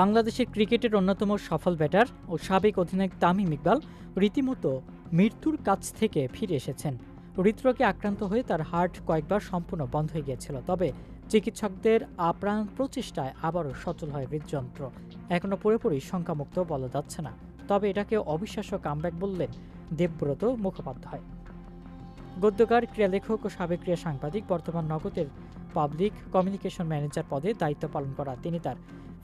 বাংলাদেশের ক্রিকেটের অন্যতম সফল ব্যাটার ও সাবেক অধিনায়ক তামিম ইকবাল রীতিমতো মৃত্যুর কাছ থেকে ফিরে এসেছেন। হৃদরোগে আক্রান্ত হয়ে তার হার্ট কয়েকবার সম্পূর্ণ বন্ধ হয়ে গিয়েছিল, তবে চিকিৎসকদের আপ্রাণ প্রচেষ্টায় আবারও সচল হয় হৃদযন্ত্র। এখনও পুরোপুরি শঙ্কামুক্ত বলা যাচ্ছে না, তবে এটাকে অবিশ্বাস্য কামব্যাক বললেন দেবব্রত মুখোপাধ্যায়। গদ্যকার ক্রীড়ালেখক ও সাবেক ক্রীড়া সাংবাদিক বর্তমান নগদের পাবলিক কমিউনিকেশন ম্যানেজার পদে দায়িত্ব পালন করা তিনি তার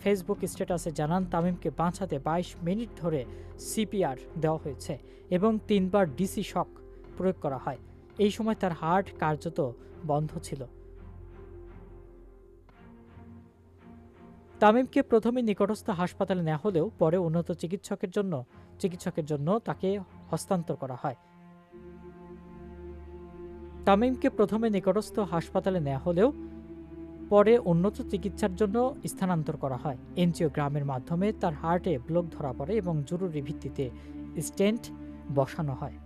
ফেসবুক স্ট্যাটাসে জানান, তামিমকে বাঁচাতে বাইশ মিনিট ধরে সিপিআর দেওয়া হয়েছে এবং তিনবার ডিসি শক প্রয়োগ করা হয়। এই সময় তার হার্ট কার্যত বন্ধ ছিল। তামিমকে প্রথমে নিকটস্থ হাসপাতালে নেওয়া হলেও পরে উন্নত চিকিৎসকের জন্য চিকিৎসকের জন্য তাকে হস্তান্তর করা হয়। তামিমকে প্রথমে নিকটস্থ হাসপাতালে নেওয়া হলেও পরে উন্নত চিকিৎসার জন্য স্থানান্তর করা হয়। এনজিওগ্রামের মাধ্যমে তার হার্টে ব্লক ধরা পড়ে এবং জরুরি ভিত্তিতে স্টেন্ট বসানো হয়।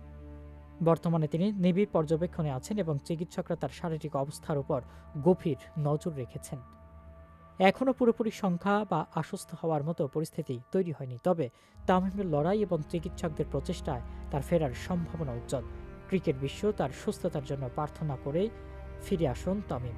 বর্তমানে তিনি নিবিড় পর্যবেক্ষণে আছেন এবং চিকিৎসকরা তার শারীরিক অবস্থার উপর গভীর নজর রেখেছেন। এখনও পুরোপুরি সংখ্যা বা আশ্বস্ত হওয়ার মতো পরিস্থিতি তৈরি হয়নি, তবে তামিমের লড়াই এবং চিকিৎসকদের প্রচেষ্টায় তার ফেরার সম্ভাবনা উজ্জ্বল। ক্রিকেট বিশ্ব তার সুস্থতার জন্য প্রার্থনা করেই ফিরে আসুন তামিম।